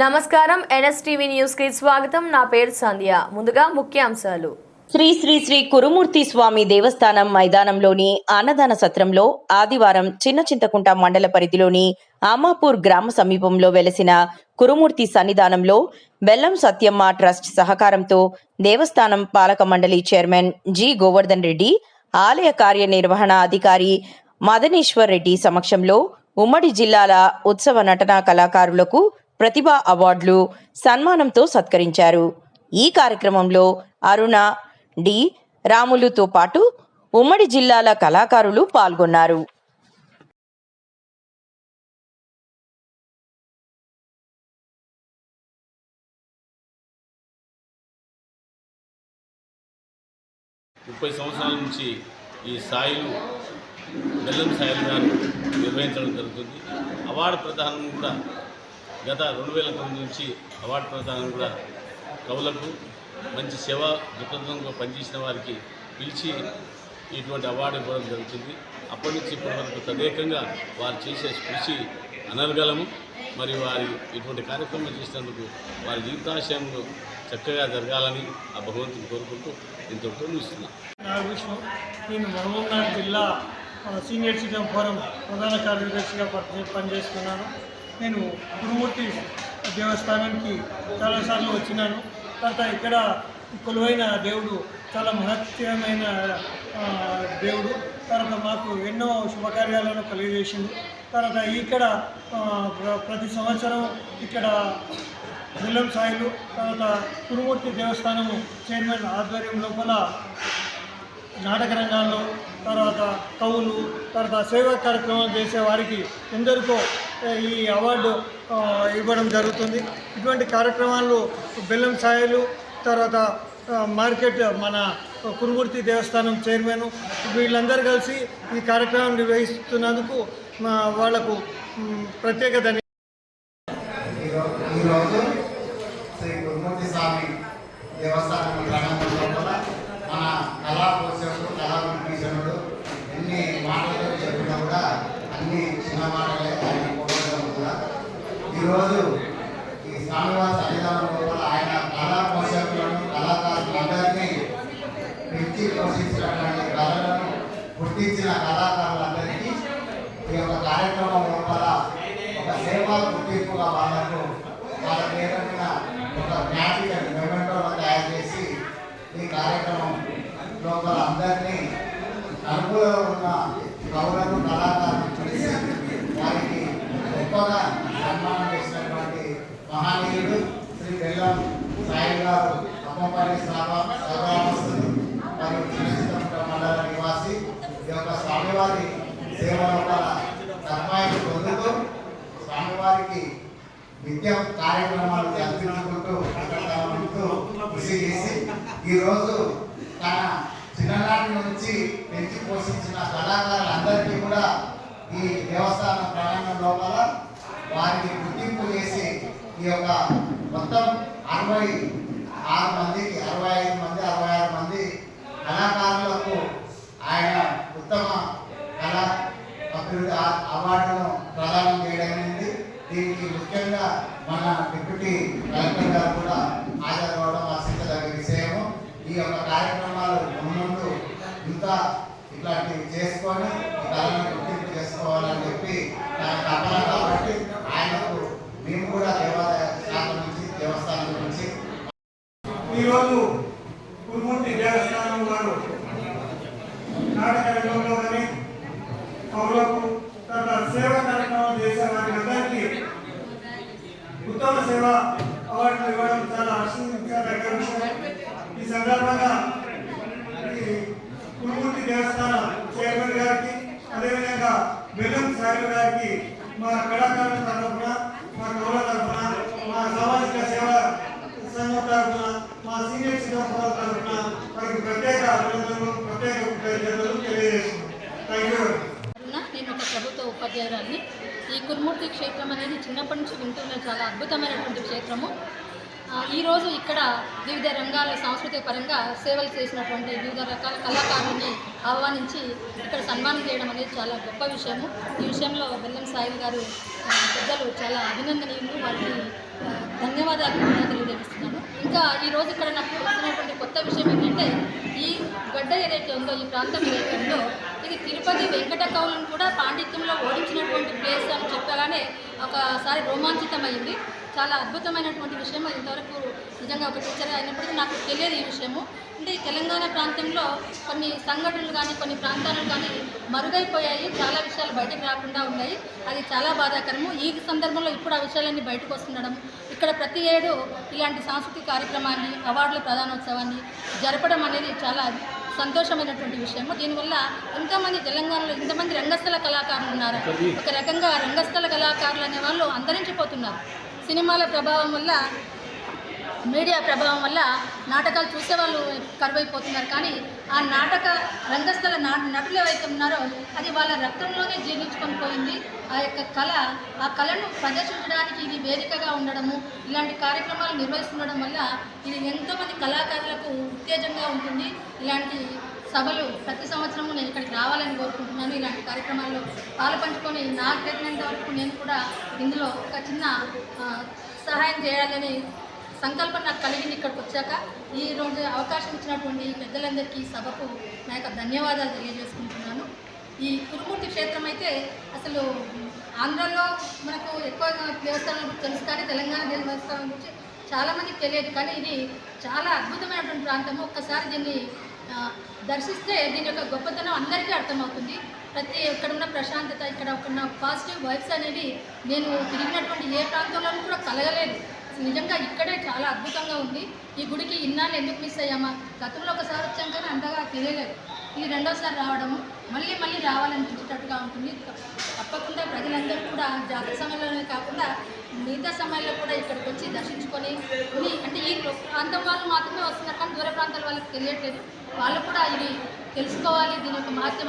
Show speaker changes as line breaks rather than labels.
నమస్కారం ఎన్ఎస్టీవీ న్యూస్కి స్వాగతం. నా పేరు సంధ్య. ముందుగా ముఖ్యాంశాలు.
శ్రీ శ్రీ శ్రీ కురుమూర్తి స్వామి దేవస్థానం మైదానంలోని అన్నదాన సత్రంలో ఆదివారం చిన్న చింతకుంట మండల పరిధిలోని ఆమాపూర్ గ్రామ సమీపంలో వెలసిన కురుమూర్తి సన్నిధానంలో బెల్లం సత్యమ్మ ట్రస్ట్ సహకారంతో దేవస్థానం పాలక మండలి చైర్మన్ జి గోవర్ధన్ రెడ్డి ఆలయ కార్యనిర్వహణ అధికారి మదనేశ్వర్ రెడ్డి సమక్షంలో ఉమ్మడి జిల్లాల ఉత్సవ నటనా కళాకారులకు ప్రతిభ అవార్డులు సన్మానంతో సత్కరించారు. ఈ కార్యక్రమంలో అరుణ డి. రాములుతో పాటు ఉమ్మడి జిల్లాల కళాకారులు పాల్గొన్నారు.
ముప్పై సంవత్సరాల నుంచి ఈ సాయిలు బెల్లం సాయిలు గారు నిర్వహించడం జరుగుతుంది. అవార్డు ప్రదానం కూడా గత రెండు వేల తొమ్మిది నుంచి అవార్డు ప్రదానం కూడా కవులకు మంచి సేవ దృక్పథంగా పనిచేసిన వారికి పిలిచి ఇటువంటి అవార్డు ఇవ్వడం జరుగుతుంది. అప్పటి నుంచి ఇప్పటి వరకు తదేకంగా వారు చేసే కృషి అనర్గలము మరి వారి ఇటువంటి కార్యక్రమం చేసినందుకు వారి జీవితాశయంలో చక్కగా జరగాలని ఆ భగవంతుని కోరుకుంటూ ఇంతటితో ముగిస్తున్నాను
విష్ణు నేను మహబూబ్నగర్ జిల్లా సీనియర్ సిటిజన్ ఫోరం ప్రధాన కార్యదర్శిగా పని- పనిచేస్తున్నాను. నేను గురుమూర్తి దేవస్థానానికి చాలాసార్లు వచ్చినాను. తర్వాత ఇక్కడ కొలువైన దేవుడు చాలా మహత్యమైన దేవుడు. తర్వాత మాకు ఎన్నో శుభకార్యాలను కలిగజేసింది తర్వాత ఇక్కడ ప్ర- ప్రతి సంవత్సరం ఇక్కడ బెల్లం సాయిలు తర్వాత కురుమూర్తి దేవస్థానము చైర్మన్ ఆధ్వర్యం లోపల నాటక రంగాల్లో తర్వాత కవులు తర్వాత సేవా కార్యక్రమాలు చేసే వారికి ఎందరికో ఈ అవార్డు ఇవ్వడం జరుగుతుంది. ఇటువంటి కార్యక్రమాలు బెల్లం సాయిలు తర్వాత మార్కెట్ మన కురుమూర్తి దేవస్థానం చైర్మన్ వీళ్ళందరూ కలిసి ఈ కార్యక్రమం నిర్వహిస్తున్నందుకు మా వాళ్ళకు ప్రత్యేక
ధన్య ఈరోజు శ్రీ గురుమూర్తి స్వామి దేవస్థానం మన కళా పోషకుడు ఎన్ని మాటలు చెప్పినా కూడా అన్ని చిన్న మాటలు ఈరోజు ఈ స్వామివారి సన్నిధానం లోపల ఆయన కళా పోషకులను కళాకారులందరినీ పెంచి పోషించినటువంటి కళలను గుర్తించిన కళాకారులందరికీ ఈ యొక్క కార్యక్రమం లోపల ఒక సేవా గుర్తింపుగా వాళ్ళకు వాళ్ళ పేరు ఒక జ్ఞాపికని మెమెంటోలో తయారు చేసి ఈ కార్యక్రమం లోపల అందరినీ అనుకూలంగా ఉన్న కవులను కళాకారులను కలిసి వారికి గొప్పగా సన్మానం చేసినటువంటి మహనీయుడు శ్రీ బెల్లం సాయి గారు. అమ్మపల్లి సర్వామస్తుంది మరియు చిన్నచిత్ర మండల నివాసి ఈ యొక్క స్వామివారి సేవ లోపల సన్మానం పొందుతూ స్వామివారికి నిత్య కార్యక్రమాలు జరిపించుకుంటూ ఉంటూ కృషి చేసి ఈరోజు తన చిన్ననాటి నుంచి పెంచి పోషించిన కళాకారులందరికీ కూడా ఈ దేవస్థానం ప్రాంగణం లోపల వారిని గుర్తింపు చేసి ఈ యొక్క మొత్తం అరవై ఆరు మందికి అరవై ఐదు మంది అరవై ఆరు మంది కళాకారులకు ఆయన ఉత్తమ కళా అభివృద్ధి ఆ- అవార్డును ప్రదానం చేయడం అయింది దీనికి ముఖ్యంగా మన డిప్యూటీ కలెక్టర్ గారు కూడా హాజరవడం ఆశించదగిన విషయము. ఈ యొక్క కార్యక్రమాలు ముందు ఇంకా ఇట్లాంటివి చేసుకొని కళను గుర్తింపు చేసుకోవాలని చెప్పి నాకు తపన కాబట్టి ఆయనకు మేము కూడా దేవాలయ శాఖ నుంచి దేవస్థానం నుంచి
ఈరోజు కురుమూర్తి దేవస్థానం వారు నాటక రంగంలో కానీ కవులకు తర్వాత సేవా కార్యక్రమం చేసే వారి అందరికీ ఉత్తమ సేవ అవార్డులు ఇవ్వడం చాలా హర్షించదగ్గ విషయం ఈ సందర్భంగా ఈ కురుమూర్తి దేవస్థానం చైర్మన్ గారికి అదేవిధంగా బెల్లం సాయిలు గారికి మా కళాకారుల తరఫున మా కవుల తరఫున మా సామాజిక సేవ సంఘం తరఫున మా సీనియర్ సిటిజన్ ఫోరం తరఫున వారికి ప్రత్యేక అభినందనలు ప్రత్యేక కృతజ్ఞతలు తెలియజేస్తున్నాం థ్యాంక్ యూ
అరుణ నేను ఒక ప్రభుత్వ ఉపాధ్యాయురాలిని ఈ కురుమూర్తి క్షేత్రం అనేది చిన్నప్పటి నుంచి వింటున్న చాలా అద్భుతమైనటువంటి క్షేత్రము. ఈరోజు ఇక్కడ వివిధ రంగాల సాంస్కృతిక పరంగా సేవలు చేసినటువంటి వివిధ రకాల కళాకారులని ఆహ్వానించి ఇక్కడ సన్మానం చేయడం అనేది చాలా గొప్ప విషయము. ఈ విషయంలో బెల్లం సాయిల్ గారు పెద్దలు చాలా అభినందనీయులు. వారికి ధన్యవాదాలు కూడా తెలియజేస్తున్నాను. ఇంకా ఈరోజు ఇక్కడ నాకు వచ్చినటువంటి కొత్త విషయం ఏంటంటే ఈ గడ్డ ఏదైతే ఉందో ఈ ప్రాంతం ఏదైతే ఉందో ఇది తిరుపతి వెంకట కౌలను కూడా పాండిత్యంలో ఓడించినటువంటి ప్లేస్ అని చెప్పగానే ఒకసారి రోమాంచితమైంది. చాలా అద్భుతమైనటువంటి విషయం. ఇంతవరకు నిజంగా ఒక టీచర్ అయినప్పటికీ నాకు తెలియదు ఈ విషయము. అంటే తెలంగాణ ప్రాంతంలో కొన్ని సంఘటనలు కానీ కొన్ని ప్రాంతాలు కానీ మరుగైపోయాయి. చాలా విషయాలు బయటకు రాకుండా ఉన్నాయి. అది చాలా బాధాకరము. ఈ సందర్భంలో ఇప్పుడు ఆ విషయాలన్నీ బయటకు వస్తుండడం ఇక్కడ ప్రతి ఏడు ఇలాంటి సాంస్కృతిక కార్యక్రమాన్ని అవార్డుల ప్రధానోత్సవాన్ని జరపడం అనేది చాలా సంతోషమైనటువంటి విషయము. దీనివల్ల ఎంతోమంది తెలంగాణలో ఇంతమంది రంగస్థల కళాకారులు ఉన్నారు. ఒక రకంగా రంగస్థల కళాకారులు అనే వాళ్ళు అంతరించిపోతున్నారు. సినిమాల ప్రభావం వల్ల మీడియా ప్రభావం వల్ల నాటకాలు చూసేవాళ్ళు కరువైపోతున్నారు. కానీ ఆ నాటక రంగస్థల నా నటులు ఏవైతే ఉన్నారో అది వాళ్ళ రక్తంలోనే జీర్ణించుకొని పోయింది. ఆ యొక్క కళ ఆ కళను ప్రదర్శించడానికి ఇది వేదికగా ఉండడము ఇలాంటి కార్యక్రమాలు నిర్వహిస్తుండడం వల్ల ఇది ఎంతోమంది కళాకారులకు ఉత్తేజంగా ఉంటుంది. ఇలాంటి సభలు ప్రతి సంవత్సరము నేను ఇక్కడికి రావాలని కోరుకుంటున్నాను. ఇలాంటి కార్యక్రమాల్లో పాల్పంచుకొని నాకు తెలిసినంత వరకు నేను కూడా ఇందులో ఒక చిన్న సహాయం చేయాలని సంకల్పం నాకు కలిగింది ఇక్కడికి వచ్చాక. ఈ రోజు అవకాశం ఇచ్చినటువంటి పెద్దలందరికీ సభకు నా యొక్క ధన్యవాదాలు తెలియజేసుకుంటున్నాను. ఈ కురుమూర్తి క్షేత్రం అయితే అసలు ఆంధ్రలో మనకు ఎక్కువ దేవస్థానం గురించి తెలుసు కానీ తెలంగాణ దేవస్థానం గురించి చాలామందికి తెలియదు. కానీ ఇది చాలా అద్భుతమైనటువంటి ప్రాంతము. ఒక్కసారి దీన్ని దర్శిస్తే దీని యొక్క గొప్పతనం అందరికీ అర్థమవుతుంది. ప్రతి ఇక్కడ ఉన్న ప్రశాంతత ఇక్కడ ఉన్న పాజిటివ్ వైబ్స్ అనేవి నేను తిరిగినటువంటి ఏ ప్రాంతంలోనూ కూడా కలగలేదు. నిజంగా ఇక్కడే చాలా అద్భుతంగా ఉంది. ఈ గుడికి ఇన్నాళ్ళు ఎందుకు మిస్ అయ్యామా? గతంలో ఒకసారి వచ్చాం కానీ అంతగా తెలియలేదు. ఇది రెండోసారి రావడము మళ్ళీ మళ్ళీ రావాలనిపించేటట్టుగా ఉంటుంది. తప్పకుండా ప్రజలందరూ కూడా జాతర సమయంలోనే కాకుండా మిగతా సమయాల్లో కూడా ఇక్కడికి వచ్చి దర్శించుకొని అంటే ఈ ప్రాంతం వాళ్ళు మాత్రమే వస్తున్నారు కానీ దూర ప్రాంతాల వాళ్ళకి తెలియట్లేదు. వాళ్ళు కూడా ఇది తెలుసుకోవాలి దీని యొక్క మహత్యం